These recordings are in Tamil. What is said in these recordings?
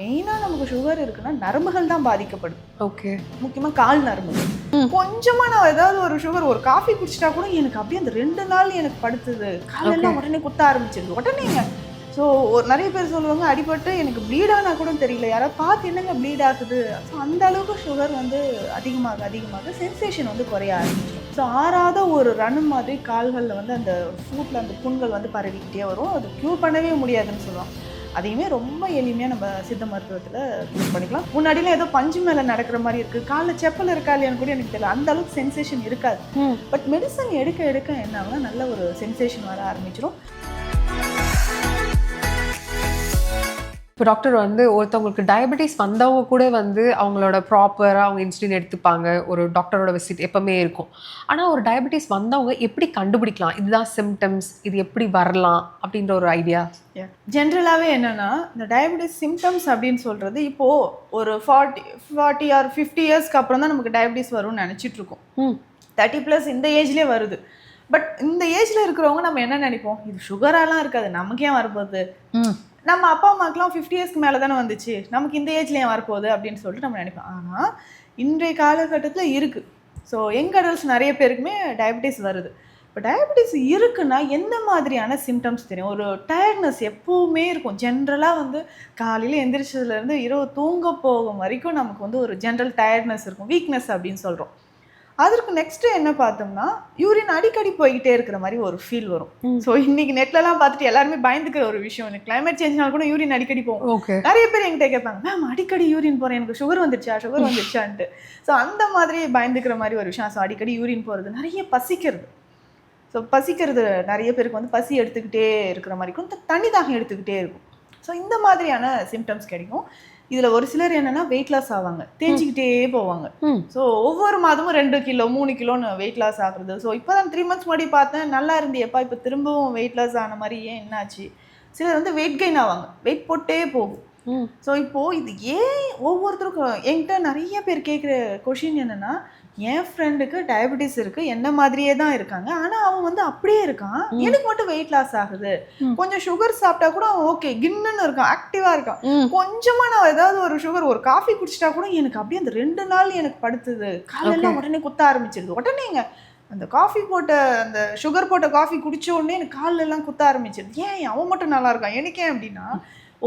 மெயினாக நமக்கு சுகர் இருக்குன்னா நரம்புகள் தான் பாதிக்கப்படுது ஓகே முக்கியமாக கால் நரம்புகள் கொஞ்சமாக நான் ஏதாவது ஒரு சுகர் ஒரு காஃபி குடிச்சிட்டா கூட எனக்கு அப்படியே அந்த ரெண்டு நாள் எனக்கு படுத்துது. காலெல்லாம் உடனே குத்த ஆரம்பிச்சிருது. உடனேங்க. ஸோ ஒரு நிறைய பேர் சொல்லுவாங்க அடிபட்டு எனக்கு ப்ளீட் ஆனா கூட தெரியல. யாராவது பார்த்து என்னங்க ப்ளீட் ஆகுது? ஸோ அந்த அளவுக்கு சுகர் வந்து அதிகமாக அதிகமாக சென்சேஷன் வந்து குறைய ஆரம்பிச்சிடும். ஸோ ஆறாத ஒரு ரன் மாதிரி கால்களில் வந்து அந்த ஃபுட்டில் அந்த புண்கள் வந்து பரவிக்கிட்டே வரும். அது க்யூர் பண்ணவே முடியாதுன்னு சொல்லுவாங்க. அதையுமே ரொம்ப எளிமையாக நம்ம சித்த மருத்துவத்தில் யூஸ் பண்ணிக்கலாம். முன்னாடிலாம் ஏதோ பஞ்சு மேலே நடக்கிற மாதிரி இருக்குது காலில் செப்பல் இருக்கா இல்லையான்னு கூட எனக்கு தெரியல. அந்த அளவுக்கு சென்சேஷன் இருக்காது. பட் மெடிசன் எடுக்க எடுக்க என்ன நல்ல ஒரு சென்சேஷன் வர ஆரம்பிச்சிடும் இப்போ டாக்டர் வந்து ஒருத்தவங்களுக்கு டயபெட்டிஸ் வந்தவங்க கூட வந்து அவங்களோட ப்ராப்பராக அவங்க இன்சுலின் எடுத்துப்பாங்க. ஒரு டாக்டரோட விசிட் எப்பவுமே இருக்கும். ஆனால் ஒரு டயபெட்டிஸ் வந்தவங்க எப்படி கண்டுபிடிக்கலாம்? இதுதான் சிம்டம்ஸ் இது எப்படி வரலாம்? அப்படின்ற ஒரு ஐடியா ஜென்ரலாகவே என்னென்னா இந்த டயபெட்டிஸ் சிம்டம்ஸ் அப்படின்னு சொல்கிறது இப்போது ஒரு ஃபார்ட்டி ஃபார்ட்டி ஆர் ஃபிஃப்டி இயர்ஸ்க்கு அப்புறம் தான் நமக்கு டயபெட்டிஸ் வரும்னு நினச்சிட்டு இருக்கோம். ம். தேர்ட்டி ப்ளஸ் இந்த ஏஜ்லேயே வருது. பட் இந்த ஏஜில் இருக்கிறவங்க நம்ம என்ன நினைப்போம்? இது சுகராலாம் இருக்காது. நமக்கு ஏன் வரப்போகுது? நம்ம அப்பா அம்மாக்கெலாம் ஃபிஃப்டி இயர்ஸ்க்கு மேலே தானே வந்துச்சு. நமக்கு இந்த ஏஜ்லேயே வரப்போகுது அப்படின்னு சொல்லிட்டு நம்ம நினைப்போம். ஆனால் இன்றைய காலகட்டத்தில் இருக்குது ஸோ யங் அடல்ட்ஸ் நிறைய பேருக்குமே டயபெட்டிஸ் வருது. இப்போ டயபெட்டிஸ் இருக்குன்னா எந்த மாதிரியான சிம்டம்ஸ் தெரியும்? ஒரு டயர்ட்னஸ் எப்போவுமே இருக்கும். ஜென்ரலாக வந்து காலையில் எந்திரிச்சதுலேருந்து இரவு தூங்க போகும் வரைக்கும் நமக்கு வந்து ஒரு ஜென்ரல் டயர்ட்னஸ் இருக்கும். வீக்னஸ் அப்படின்னு சொல்கிறோம் அதற்கு நெக்ஸ்ட்டு என்ன பார்த்தோம்னா யூரின் அடிக்கடி போய்கிட்டே இருக்கிற மாதிரி ஒரு ஃபீல் வரும். ஸோ இன்னைக்கு நெட்லலாம் பார்த்துட்டு எல்லாருமே பயந்துக்கிற ஒரு விஷயம். இந்த கிளைமேட் சேஞ்ச்னால கூட யூரின் அடிக்கடி போகும். நிறைய பேர் என்கிட்ட கேட்பாங்க மேம் அடிக்கடி யூரின் போகிறேன் எனக்கு சுகர் வந்துருச்சா? சுகர் வந்துருச்சான்ட்டு. ஸோ அந்த மாதிரி பயந்துக்கிற மாதிரி ஒரு விஷயம். ஸோ அடிக்கடி யூரின் போகிறது நிறைய பசிக்கிறது. ஸோ பசிக்கிறது நிறைய பேருக்கு வந்து பசி எடுத்துக்கிட்டே இருக்கிற மாதிரி இருக்கும். தண்ணி தாகம் எடுத்துக்கிட்டே இருக்கும். ஸோ இந்த மாதிரியான சிம்டம்ஸ் கிடைக்கும். இதில் ஒரு சிலர் என்னென்னா வெயிட் லாஸ் ஆவாங்க. தேஞ்சிக்கிட்டே போவாங்க. ஸோ ஒவ்வொரு மாதமும் ரெண்டு கிலோ மூணு கிலோன்னு வெயிட் லாஸ் ஆகுறது. ஸோ இப்போ தான் த்ரீ மந்த்ஸ் முன்னாடி பார்த்தேன் நல்லா இருந்தியப்பா இப்போ திரும்பவும் வெயிட் லாஸ் ஆன மாதிரி ஏன் என்னாச்சு? சிலர் வந்து வெயிட் கெயின் ஆவாங்க. வெயிட் போட்டே போகும். ஸோ இப்போது இது ஏன் ஒவ்வொருத்தருக்கும் என்கிட்ட நிறைய பேர் கேட்குற கொஷின் என்னென்னா என் ஃப்ரெண்டுக்கு டயபெட்டிஸ் இருக்குது என்ன மாதிரியே தான் இருக்காங்க. ஆனால் அவன் வந்து அப்படியே இருக்கான். எனக்கு மட்டும் வெயிட் லாஸ் ஆகுது. கொஞ்சம் சுகர் சாப்பிட்டா கூட அவன் ஓகே கின்னுன்னு இருக்கான் ஆக்டிவாக இருக்கான். ம். கொஞ்சமா நான் ஏதாவது ஒரு சுகர் ஒரு காஃபி குடிச்சிட்டா கூட எனக்கு அப்படியே அந்த ரெண்டு நாள் எனக்கு படுத்துது. காலெல்லாம் உடனே குத்த ஆரம்பிச்சிருது. உடனேங்க அந்த காஃபி போட்ட அந்த சுகர் போட்ட காஃபி குடிச்ச உடனே எனக்கு கால்ல எல்லாம் குத்த ஆரம்பிச்சிருது. ஏன்? அவன் மட்டும் நல்லா இருக்கான். எனக்கு ஏன் அப்படின்னா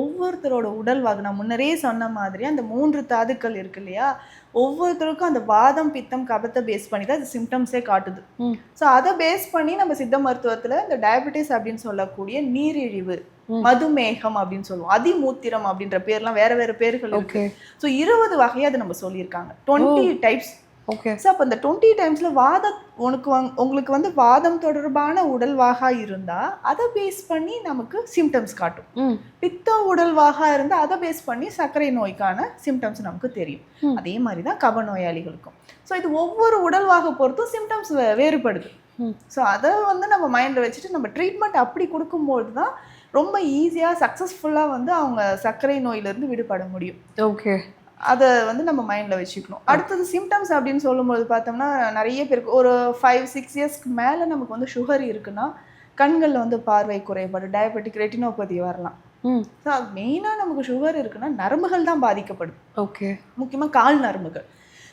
ஒவ்வொருத்தரோட உடல் வாகு. நான் முன்னரே சொன்ன மாதிரி அந்த மூன்று தாதுக்கள் இருக்கு இல்லையா? ஒவ்வொருத்தருக்கும் அந்த வாதம் பித்தம் கபத்தை பேஸ் பண்ணி தான் அது சிம்டம்ஸே காட்டுது. ஸோ அதை பேஸ் பண்ணி நம்ம சித்த மருத்துவத்தில் இந்த டயபெட்டிஸ் அப்படின்னு சொல்லக்கூடிய நீரிழிவு. மதுமேகம் அப்படின்னு சொல்லுவோம். அதிமூத்திரம் அப்படின்ற பேர்லாம் வேற வேற பேர்கள் இருக்கு. ஸோ இருபது வகையை அதை நம்ம சொல்லியிருக்காங்க. டுவெண்ட்டி டைப்ஸ் ஓகே ஸோ அப்போ இந்த டுவெண்ட்டி டைம்ஸில் வாத உனக்கு வந் உங்களுக்கு வந்து வாதம் தொடர்பான உடல்வாகா இருந்தால் அதை பேஸ் பண்ணி நமக்கு சிம்டம்ஸ் காட்டும். பித்த உடல்வாகா இருந்தால் அதை பேஸ் பண்ணி சர்க்கரை நோய்க்கான சிம்டம்ஸ் நமக்கு தெரியும். அதே மாதிரி தான் கப நோயாளிகளுக்கும். ஸோ இது ஒவ்வொரு உடல்வாக பொறுத்தும் சிம்டம்ஸ் வேறுபடுது. ஸோ அதை வந்து நம்ம மைண்டில் வச்சுட்டு நம்ம ட்ரீட்மெண்ட் அப்படி கொடுக்கும்போது தான் ரொம்ப ஈஸியாக சக்ஸஸ்ஃபுல்லாக வந்து அவங்க சர்க்கரை நோயிலிருந்து விடுபட முடியும். ஓகே அதை வந்து நம்ம மைண்டில் வச்சுக்கணும். அடுத்தது சிம்டம்ஸ் அப்படின்னு சொல்லும்போது பார்த்தோம்னா நிறைய பேருக்கு ஒரு ஃபைவ் சிக்ஸ் இயர்ஸ்க்கு மேலே நமக்கு வந்து சுகர் இருக்குன்னா கண்களில் வந்து பார்வை குறைபாடு டயபெட்டிக் ரெட்டினோபதி வரலாம். ம். ஸோ மெயினாக நமக்கு சுகர் இருக்குன்னா நரம்புகள் தான் பாதிக்கப்படுது ஓகே. முக்கியமாக கால் நரம்புகள்.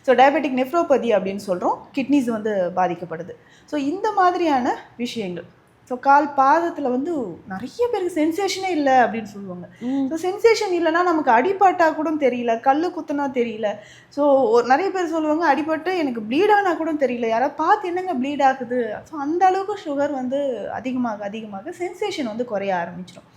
ஸோ டயபெட்டிக் நெஃப்ரோபதி அப்படின்னு சொல்கிறோம் கிட்னிஸ் வந்து பாதிக்கப்படுது. ஸோ இந்த மாதிரியான விஷயங்கள். ஸோ கால் பாதத்தில் வந்து நிறைய பேருக்கு சென்சேஷனே இல்லை அப்படின்னு சொல்லுவாங்க. ஸோ சென்சேஷன் இல்லைன்னா நமக்கு அடிபட்டா கூட தெரியல கல் குத்துனா தெரியல. ஸோ நிறைய பேர் சொல்லுவாங்க அடிபட்டு எனக்கு ப்ளீட் ஆனா கூட தெரியல. யாராவது பார்த்து என்னங்க ப்ளீட் ஆகுது? ஸோ அந்த அளவுக்கு சுகர் வந்து அதிகமாக அதிகமாக சென்சேஷன் வந்து குறைய ஆரம்பிச்சிடும்.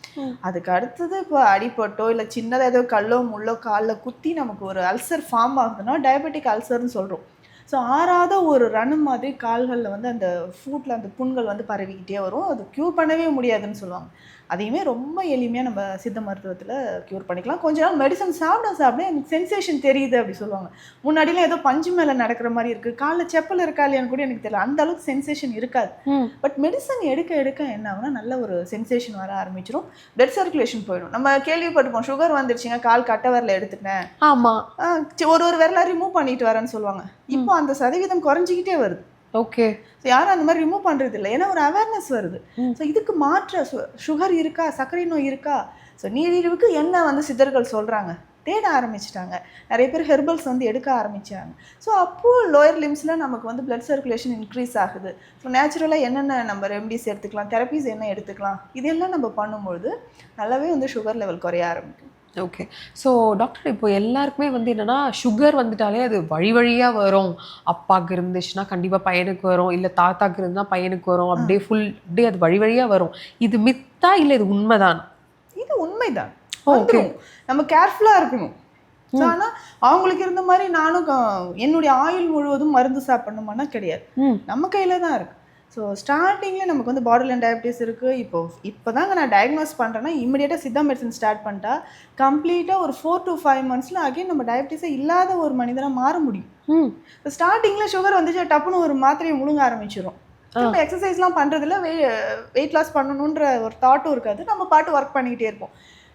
அதுக்கு அடுத்தது இப்போ அடிபட்டோ இல்லை சின்னதாக ஏதோ கல்லோ முள்ளோ காலில் குத்தி நமக்கு ஒரு அல்சர் ஃபார்ம் ஆகுதுன்னா டயபெட்டிக் அல்சர்னு சொல்கிறோம் ஸோ ஆறாத ஒரு ரன் மாதிரி கால்களில் வந்து அந்த ஃபுட்டில் அந்த புண்கள் வந்து பரவிக்கிட்டே வரும். அது க்யூர் பண்ணவே முடியாதுன்னு சொல்லுவாங்க. அதையுமே ரொம்ப எளிமையாக நம்ம சித்த மருத்துவத்தில் க்யூர் பண்ணிக்கலாம். கொஞ்ச நாள் மெடிசன் சாப்பிட சாப்பிட எனக்கு சென்சேஷன் தெரியுது அப்படி சொல்லுவாங்க. முன்னாடிலாம் ஏதோ பஞ்சு மேலே நடக்கிற மாதிரி இருக்குது காலில் செப்பல் இருக்கா இல்லையான்னு கூட எனக்கு தெரியல. அந்த அளவுக்கு சென்சேஷன் இருக்காது. பட் மெடிசன் எடுக்க எடுக்க என்ன ஆகும்னா நல்ல ஒரு சென்சேஷன் வர ஆரம்பிச்சிடும் பிளட் சர்க்குலேஷன் போயிடும். நம்ம கேள்விப்பட்டிருப்போம். சுகர் வந்துருச்சுங்க கால் கட்டை வரல எடுத்துட்டேன் ஆமா. ஆ, சி- ஒரு ஒரு விரலா ரிமூவ் பண்ணிட்டு வரேன்னு சொல்லுவாங்க. இப்போ அந்த சதவீதம் குறைஞ்சிக்கிட்டே வருது. ஓகே ஸோ யாரும் அந்த மாதிரி ரிமூவ் பண்ணுறது இல்லை ஏன்னா ஒரு அவேர்னஸ் வருது. ஸோ இதுக்கு மாற்ற சுகர் இருக்கா சர்க்கரை நோய் இருக்கா? ஸோ நீரிழிவுக்கு என்ன வந்து சித்தர்கள் சொல்கிறாங்க தேட ஆரம்பிச்சிட்டாங்க. நிறைய பேர் ஹெர்பல்ஸ் வந்து எடுக்க ஆரம்பிச்சாங்க. ஸோ அப்போது லோயர் லிம்ஸில் நமக்கு வந்து blood சர்க்குலேஷன் இன்க்ரீஸ் ஆகுது. ஸோ நேச்சுரலாக என்னென்ன நம்ம ரெமடிஸ் எடுத்துக்கலாம்? தெரப்பிஸ் என்ன எடுத்துக்கலாம்? இதெல்லாம் நம்ம பண்ணும்பொழுது நல்லாவே வந்து சுகர் லெவல் குறைய ஆரம்பிக்கும். ஓகே ஸோ டாக்டர் இப்போ எல்லாருக்குமே வந்து என்னன்னா சுகர் வந்துட்டாலே அது வழி வழியாக வரும். அப்பாவுக்கு இருந்துச்சுன்னா கண்டிப்பாக பையனுக்கு வரும். இல்லை தாத்தாக்கு இருந்தால் பையனுக்கு வரும். அப்படியே ஃபுல் அப்படியே அது வழி வழியாக வரும். இது மித்தா இல்லை இது உண்மைதான்? இது உண்மைதான். ஓ, வந்துரும். நம்ம கேர்ஃபுல்லாக இருக்கணும். ஆனால் அவங்களுக்கு இருந்த மாதிரி நானும் என்னுடைய ஆயுள் முழுவதும் மருந்து சாப்பிடணுமானா கிடையாது. நம்ம கையில் தான் இருக்கு. ஸோ ஸ்டார்டிங்கில் நமக்கு வந்து பார்டர்லைன் டயபிட்டிஸ் இருக்குது இப்போ இப்போ தாங்க நான் டயக்னோஸ் பண்ணுறேன்னா இமிடியேட்டாக சித்தா மெடிசன் ஸ்டார்ட் பண்ணிட்டா கம்ப்ளீட்டாக ஒரு ஃபோர் to ஃபைவ் மந்த்ஸில் அகைன் நம்ம டயபிட்டிஸே இல்லாத ஒரு மனிதனாக மாற முடியும். ம். ஸ்டார்டிங்கில் சுகர் வந்துச்சு டப்புன்னு ஒரு மாத்திரையை முழுங்க ஆரம்பிச்சிடும் நம்ம எக்ஸசைஸ்லாம் பண்ணுறதுல வெ வெயிட் லாஸ் பண்ணணுன்ற ஒரு தாட்டும் இருக்காது. நம்ம பாட்டு ஒர்க் பண்ணிக்கிட்டே இருப்போம்.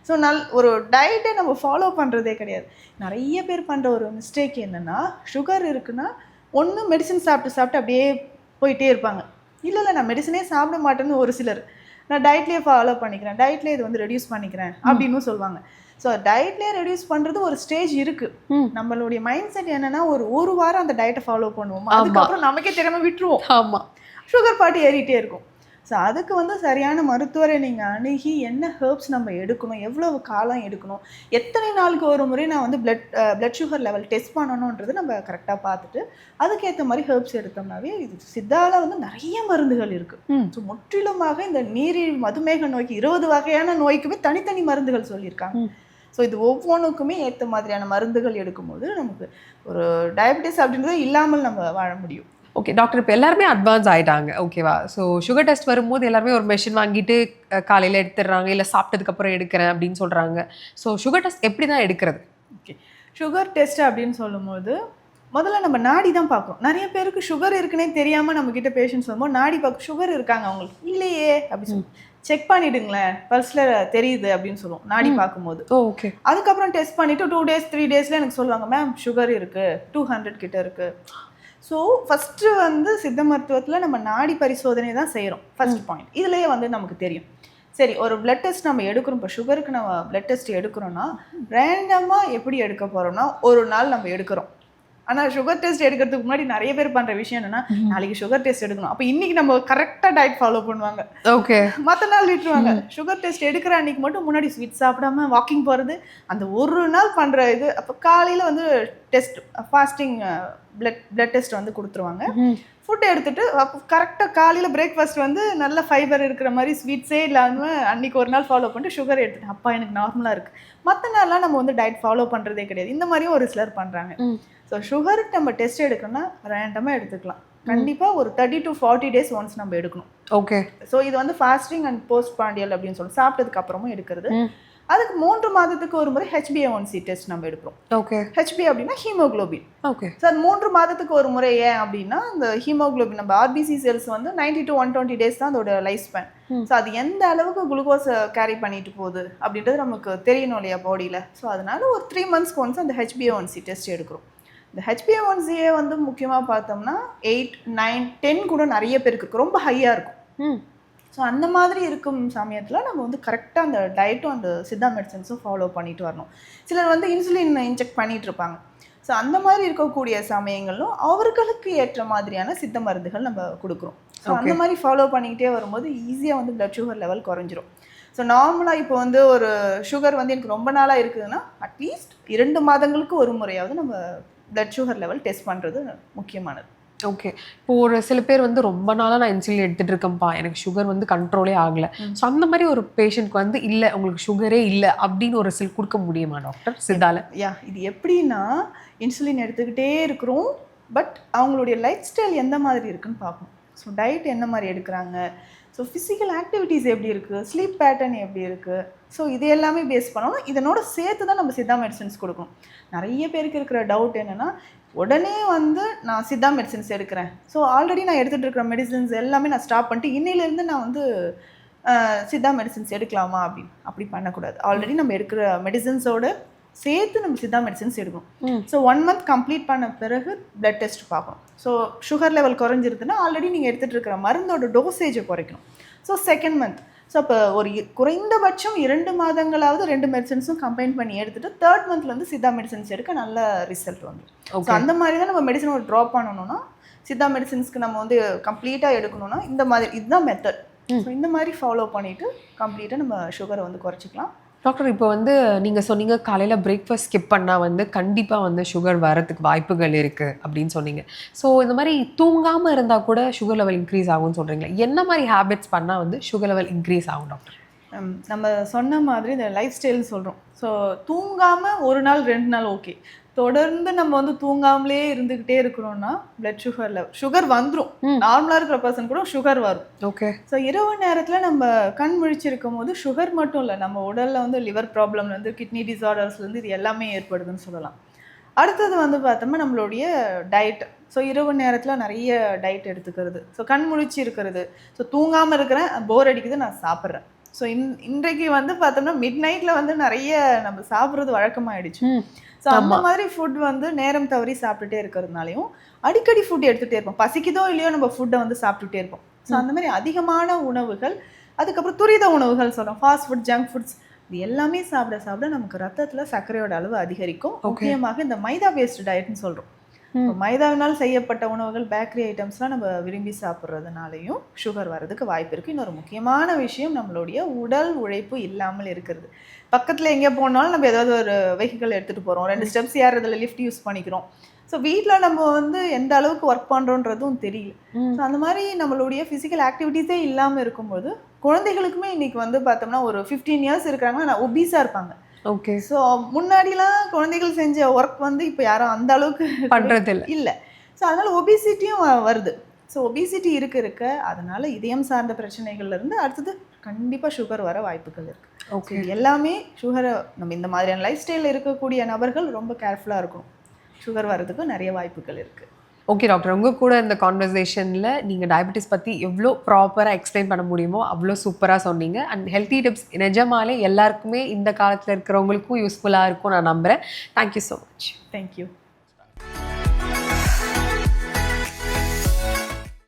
ஸோ நல் ஒரு டயட்டை நம்ம ஃபாலோ பண்ணுறதே கிடையாது. நிறைய பேர் பண்ணுற ஒரு மிஸ்டேக் என்னென்னா சுகர் இருக்குன்னா ஒன்று மெடிசன் சாப்பிட்டு சாப்பிட்டு அப்படியே போயிட்டே இருப்பாங்க. இல்லை இல்லை நான் மெடிசனே சாப்பிட மாட்டேன்னு ஒரு சிலர். நான் டயட்லேயே ஃபாலோ பண்ணிக்கிறேன். டயட்லேயே இது வந்து ரெடியூஸ் பண்ணிக்கிறேன் அப்படின்னு சொல்லுவாங்க. ஸோ டயட்லேயே ரெடியூஸ் பண்ணுறது ஒரு ஸ்டேஜ் இருக்குது நம்மளுடைய மைண்ட் செட் என்னன்னா ஒரு ஒரு வாரம் அந்த டயட்டை ஃபாலோ பண்ணுவோம்? அதுக்கப்புறம் நமக்கே தெரியாம விட்டுருவோம். ஆமாம் சுகர் பாட்டு ஏறிட்டே இருக்கும். ஸோ அதுக்கு வந்து சரியான மருத்துவரை நீங்கள் அணுகி என்ன ஹெர்ப்ஸ் நம்ம எடுக்கணும் எவ்வளவு காலம் எடுக்கணும் எத்தனை நாளுக்கு ஒரு முறை நான் வந்து blood blood sugar level test பண்ணணுன்றது நம்ம கரெக்டாக பார்த்துட்டு அதுக்கேற்ற மாதிரி ஹெர்ப்ஸ் எடுத்தோம்னாவே இது சித்தால வந்து நிறைய மருந்துகள் இருக்கு. ம். ஸோ முற்றிலுமாக இந்த நீரிழிவு மதுமேக நோய்க்கு இருபது வகையான நோய்க்குமே தனித்தனி மருந்துகள் சொல்லியிருக்காங்க. ஸோ இது ஒவ்வொன்றுக்குமே ஏற்ற மாதிரியான மருந்துகள் எடுக்கும்போது நமக்கு ஒரு டயபிட்டிஸ் அப்படின்றது இல்லாமல் நம்ம வாழ முடியும். ஓகே டாக்டர் இப்போ எல்லாருமே அட்வான்ஸ் ஆயிட்டாங்க. ஓகேவா ஸோ சுகர் டெஸ்ட் வரும்போது எல்லாருமே ஒரு மெஷின் வாங்கிட்டு காலையில் எடுத்துடுறாங்க இல்லை சாப்பிட்டதுக்கப்புறம் எடுக்கிறேன் அப்படின்னு சொல்கிறாங்க ஸோ சுகர் டெஸ்ட் எப்படி தான் எடுக்கிறது? ஓகே சுகர் டெஸ்ட் அப்படின்னு சொல்லும்போது முதல்ல நம்ம நாடி தான் பார்க்கணும். நிறைய பேருக்கு சுகர் இருக்குன்னே தெரியாமல் நம்ம கிட்ட பேஷண்ட்ஸ் வரும்போது நாடி பார்க்க சுகர் இருக்காங்க அவங்களுக்கு. இல்லையே அப்படி சொல்லி. செக் பண்ணிடுங்களேன். பல்ஸில் தெரியுது அப்படின்னு சொல்லுவோம் நாடி பார்க்கும்போது. ஓகே அதுக்கப்புறம் டெஸ்ட் பண்ணிவிட்டு டூ டேஸ் த்ரீ டேஸில் எனக்கு சொல்லுவாங்க மேம் சுகர் இருக்குது டூ ஹண்ட்ரட் கிட்ட இருக்குது ஸோ ஃபஸ்ட்டு வந்து சித்த மருத்துவத்தில் நம்ம நாடி பரிசோதனை தான் செய்கிறோம் ஃபர்ஸ்ட் பாயிண்ட் இதுலேயே வந்து நமக்கு தெரியும். சரி ஒரு பிளட் டெஸ்ட் நம்ம எடுக்கிறோம். இப்போ சுகருக்கு நம்ம பிளட் டெஸ்ட் எடுக்கிறோன்னா ரேண்டமாக எப்படி எடுக்க போகிறோம்னா ஒரு நாள் நம்ம எடுக்கிறோம். ஆனால் சுகர் டெஸ்ட் எடுக்கிறதுக்கு முன்னாடி நிறைய பேர் பண்ணுற விஷயம் என்னன்னா நாளைக்கு சுகர் டெஸ்ட் எடுக்கணும். அப்போ இன்னைக்கு நம்ம கரெக்டாக டயட் ஃபாலோ பண்ணுவாங்க. ஓகே மற்ற நாள் விட்டுருவாங்க. சுகர் டெஸ்ட் எடுக்கிற அன்னைக்கு மட்டும் முன்னாடி ஸ்வீட் சாப்பிடாம வாக்கிங் போகிறது அந்த ஒரு நாள் பண்ணுற இது அப்போ காலையில் வந்து test fasting blood blood test வந்து கொடுத்துருவாங்க. ஃபுட் எடுத்துட்டு அப்போ கரெக்டாக காலையில் பிரேக்ஃபாஸ்ட் வந்து நல்ல ஃபைபர் இருக்கிற மாதிரி ஸ்வீட்ஸே இல்லாமல் அன்னைக்கு ஒரு நாள் ஃபாலோ பண்ணிட்டு சுகர் எடுத்துட்டேன் அப்பா எனக்கு நார்மலாக இருக்குது மற்ற நாள்லாம் நம்ம வந்து டயட் ஃபாலோ பண்ணுறதே கிடையாது. இந்த மாதிரியும் ஒரு சிலர் பண்ணுறாங்க. ஸோ சுகருக்கு நம்ம டெஸ்ட் எடுக்கணும்னா ரேண்டமாக எடுத்துக்கலாம். கண்டிப்பாக ஒரு thirty to forty days once நம்ம எடுக்கணும். ஓகே ஸோ இது வந்து ஃபாஸ்டிங் அண்ட் போஸ்ட் பாண்டியல் அப்படின்னு சொல்லி சாப்பிட்டதுக்கு அப்புறமும் எடுக்கிறது. அதுக்கு மூன்று மாதத்துக்கு ஒரு முறை H B A one C test நம்ம எடுக்கிறோம். ஓகே ஹெச்பி அப்படின்னா ஹீமோகுளோபின் ஓகே அது மூன்று மாதத்துக்கு ஒரு முறை ஏன் அப்படின்னா இந்த ஹீமோகுளோபின் நம்ம ஆர்பிசி செல்ஸ் வந்து 90 டு ஒன் டுவெண்ட்டி டேஸ் தான் அதோட லைஃப் ஸ்பேன். ஸோ அது எந்த அளவுக்கு குளுக்கோஸை கேரி பண்ணிட்டு போகுது அப்படின்றது நமக்கு தெரியணும் இல்லையா பாடியில் ஸோ அதனால ஒரு த்ரீ மந்த்ஸ்க்கு ஒன்ஸ் அந்த ஹெச்பிஏஒன்சி டெஸ்ட் எடுக்கிறோம். இந்த ஹெச்பிஏஒன்சியே வந்து முக்கியமாக பார்த்தோம்னா எயிட் நைன் டென் கூட நிறைய பேருக்கு. ரொம்ப ஹையாக இருக்கும். ம் ஸோ அந்த மாதிரி இருக்கும் சமயத்தில் நம்ம வந்து கரெக்டாக அந்த டயட்டும் அந்த சித்தா மெடிசன்ஸும் ஃபாலோ பண்ணிட்டு வரணும். சிலர் வந்து இன்சுலின் இன்ஜெக்ட் பண்ணிட்டு இருப்பாங்க. ஸோ அந்த மாதிரி இருக்கக்கூடிய சமயங்களும் அவர்களுக்கு ஏற்ற மாதிரியான சித்த மருந்துகள் நம்ம கொடுக்குறோம். ஸோ அந்த. மாதிரி ஃபாலோ பண்ணிக்கிட்டே வரும்போது ஈஸியாக வந்து பிளட் சுகர் லெவல் குறைஞ்சிரும். ஸோ நார்மலாக இப்போ வந்து ஒரு சுகர் வந்து எனக்கு ரொம்ப நாளாக இருக்குதுன்னா அட்லீஸ்ட் இரண்டு மாதங்களுக்கு ஒரு முறையாவது நம்ம பிளட் சுகர் லெவல் டெஸ்ட் பண்ணுறது முக்கியமானது. ஓகே இப்போ ஒரு சில பேர் வந்து ரொம்ப நாளாக நான் இன்சுலின் எடுத்துட்டு இருக்கேன்ப்பா. எனக்கு சுகர் வந்து கண்ட்ரோலே ஆகல. ஸோ அந்த மாதிரி ஒரு பேஷண்ட்க்கு வந்து இல்லை உங்களுக்கு சுகரே இல்லை அப்படின்னு ஒரு சில கொடுக்க முடியுமா டாக்டர் சித்தால. யா இது எப்படின்னா இன்சுலின் எடுத்துக்கிட்டே இருக்கிறோம். பட் அவங்களுடைய லைஃப் ஸ்டைல் எந்த மாதிரி இருக்குன்னு பார்க்கணும் ஸோ டயட் என்ன மாதிரி எடுக்கிறாங்க? ஸோ ஃபிசிக்கல் ஆக்டிவிட்டீஸ் எப்படி இருக்குது ஸ்லீப் பேட்டர்ன் எப்படி இருக்குது ஸோ இது எல்லாமே பேஸ் பண்ணணும். இதனோட சேர்த்து தான் நம்ம சித்தா மெடிசன்ஸ் கொடுக்கணும். நிறைய பேருக்கு இருக்கிற டவுட் என்னென்னா உடனே வந்து நான் சித்தா மெடிசன்ஸ் எடுக்கிறேன். ஸோ ஆல்ரெடி நான் எடுத்துகிட்டு இருக்கிற மெடிசன்ஸ் எல்லாமே நான் ஸ்டாப் பண்ணிட்டு இன்னையிலேருந்து நான் வந்து சித்தா மெடிசன்ஸ் எடுக்கலாமா அப்படின்னு அப்படி பண்ணக்கூடாது. ஆல்ரெடி நம்ம எடுக்கிற மெடிசன்ஸோட சேர்த்து நம்ம சித்தா மெடிசன்ஸ் எடுக்கணும். ஸோ ஒன் மந்த் கம்ப்ளீட் பண்ண பிறகு பிளட் டெஸ்ட் பார்க்கணும். ஸோ சுகர் லெவல் குறைஞ்சிருக்குன்னா ஆல்ரெடி நீங்கள் எடுத்துகிட்டு இருக்கிற மருந்தோட டோசேஜை குறைக்கணும். ஸோ செகண்ட் மந்த் ஸோ அப்போ ஒரு குறைந்தபட்சம் இரண்டு மாதங்களாவது ரெண்டு மெடிசன்ஸும் கம்பைன் பண்ணி எடுத்துட்டு தேர்ட் மந்த்ல இருந்து சித்தா மெடிசன்ஸ் எடுக்க நல்ல ரிசல்ட் வந்து ஸோ அந்த மாதிரி தான் நம்ம மெடிசன் ஒரு ட்ராப் பண்ணணும்னா சித்தா மெடிசன்ஸ்க்கு நம்ம வந்து கம்ப்ளீட்டாக எடுக்கணும்னா இந்த மாதிரி இதுதான் மெத்தட் ஸோ இந்த மாதிரி ஃபாலோ பண்ணிட்டு கம்ப்ளீட்டாக நம்ம சுகரை வந்து குறைச்சிக்கலாம். டாக்டர் இப்போ வந்து நீங்கள் சொன்னீங்க காலையில் பிரேக்ஃபாஸ்ட் ஸ்கிப் பண்ணால் வந்து கண்டிப்பாக வந்து சுகர் வரத்துக்கு வாய்ப்புகள் இருக்குது அப்படின்னு சொன்னீங்க. ஸோ இந்த மாதிரி தூங்காமல் இருந்தால் கூட சுகர் லெவல் இன்க்ரீஸ் ஆகும்னு சொல்கிறீங்களா என்ன மாதிரி ஹேபிட்ஸ் பண்ணால் வந்து சுகர் லெவல் இன்க்ரீஸ் ஆகும் டாக்டர்? நம்ம சொன்ன மாதிரி இந்த லைஃப் ஸ்டைல்னு சொல்கிறோம் ஸோ தூங்காமல் ஒரு நாள் ரெண்டு நாள் ஓகே தொடர்ந்து நம்ம வந்து தூங்காமலே இருந்துக்கிட்டே இருக்கிறோம்னா பிளட் சுகர் லெவல் சுகர் வந்துடும். நார்மலாக இருக்கிற பர்சன் கூட சுகர் வரும். ஓகே ஸோ இரவு நேரத்தில் நம்ம கண் முழிச்சிருக்கும் போது சுகர் மட்டும் இல்லை நம்ம உடலில் வந்து லிவர் ப்ராப்ளம்லேருந்து கிட்னி டிசார்டர்ஸ்லேருந்து இது எல்லாமே ஏற்படுதுன்னு சொல்லலாம். அடுத்தது வந்து பார்த்தோம்னா நம்மளுடைய டயட் ஸோ இரவு நேரத்தில் நிறைய டயட் எடுத்துக்கிறது. ஸோ கண் முழிச்சு இருக்கிறது. ஸோ தூங்காமல் இருக்கிறேன் போர் அடிக்குது நான் சாப்பிட்றேன். ஸோ இன் இன்றைக்கு வந்து பார்த்தோம்னா மிட் நைட்டில் வந்து நிறைய நம்ம சாப்பிட்றது வழக்கமாயிடுச்சு. ம். ஸோ அந்த. மாதிரி ஃபுட் வந்து நேரம் தவறி சாப்பிட்டுட்டே இருக்கிறதுனாலையும் அடிக்கடி ஃபுட் எடுத்துகிட்டே இருப்போம். பசிக்குதோ இல்லையோ நம்ம ஃபுட்டை வந்து சாப்பிட்டுட்டே இருப்போம். ஸோ அந்த மாதிரி அதிகமான உணவுகள் அதுக்கப்புறம் துரித உணவுகள் சொல்றோம். ஃபாஸ்ட் ஃபுட் ஜங்க் ஃபுட்ஸ் இது எல்லாமே சாப்பிட சாப்பிட நமக்கு ரத்தத்தில் சர்க்கரையோட அளவு அதிகரிக்கும். முக்கியமாக இந்த மைதா பேஸ்டு டயட்னு சொல்கிறோம். மைதாவினால் செய்யப்பட்ட உணவுகள் பேக்கரி ஐட்டம்ஸ்லாம் நம்ம விரும்பி சாப்பிட்றதுனாலையும் சுகர் வர்றதுக்கு வாய்ப்பு இருக்குது இன்னொரு முக்கியமான விஷயம் நம்மளுடைய உடல் உழைப்பு இல்லாமல் இருக்கிறது. பக்கத்தில் எங்கே போனாலும் நம்ம ஏதாவது ஒரு வெஹிக்கிள் எடுத்துகிட்டு போகிறோம் ரெண்டு ஸ்டெப்ஸ் ஏறதுல லிஃப்ட் யூஸ் பண்ணிக்கிறோம். ஸோ வீட்டில் நம்ம வந்து எந்த அளவுக்கு ஒர்க் பண்ணுறோன்றதும் தெரியல. ஸோ அந்த மாதிரி நம்மளுடைய ஃபிசிக்கல் ஆக்டிவிட்டீஸே இல்லாமல் இருக்கும்போது குழந்தைகளுக்குமே இன்னைக்கு வந்து பார்த்தோம்னா ஒரு ஃபிஃப்டீன் இயர்ஸ் இருக்கிறாங்கன்னா ஒபீஸாக இருப்பாங்க. ஓகே ஸோ முன்னாடிலாம் குழந்தைகள் செஞ்ச ஒர்க் வந்து இப்போ யாரும் அந்த அளவுக்கு பண்றது இல்ல. இல்லை ஸோ அதனால ஒபிசிட்டியும் வருது. ஸோ ஒபிசிட்டி இருக்க இருக்க. அதனால இதயம் சார்ந்த பிரச்சனைகள்ல இருந்து அடுத்தது கண்டிப்பாக சுகர் வர வாய்ப்புகள் இருக்கு. ஓகே எல்லாமே சுகரை நம்ம இந்த மாதிரியான லைஃப் ஸ்டைலில் இருக்கக்கூடிய நபர்கள் ரொம்ப கேர்ஃபுல்லாக இருக்கணும். சுகர் வர்றதுக்கு நிறைய வாய்ப்புகள் இருக்கு. ஓகே டாக்டர் உங்கள் கூட இந்த கான்வர்சேஷனில் நீங்கள் டயபெட்டிஸ் பற்றி எவ்வளோ ப்ராப்பராக எக்ஸ்பிளைன் பண்ண முடியுமோ அவ்வளோ சூப்பராக சொன்னீங்க. அண்ட் ஹெல்த்தி டிப்ஸ் நிஜமாலே எல்லாருக்குமே இந்த காலத்தில் இருக்கிறவங்களுக்கும் யூஸ்ஃபுல்லாக இருக்கும் நான் நம்புகிறேன் தேங்க்யூ ஸோ மச் தேங்க்யூ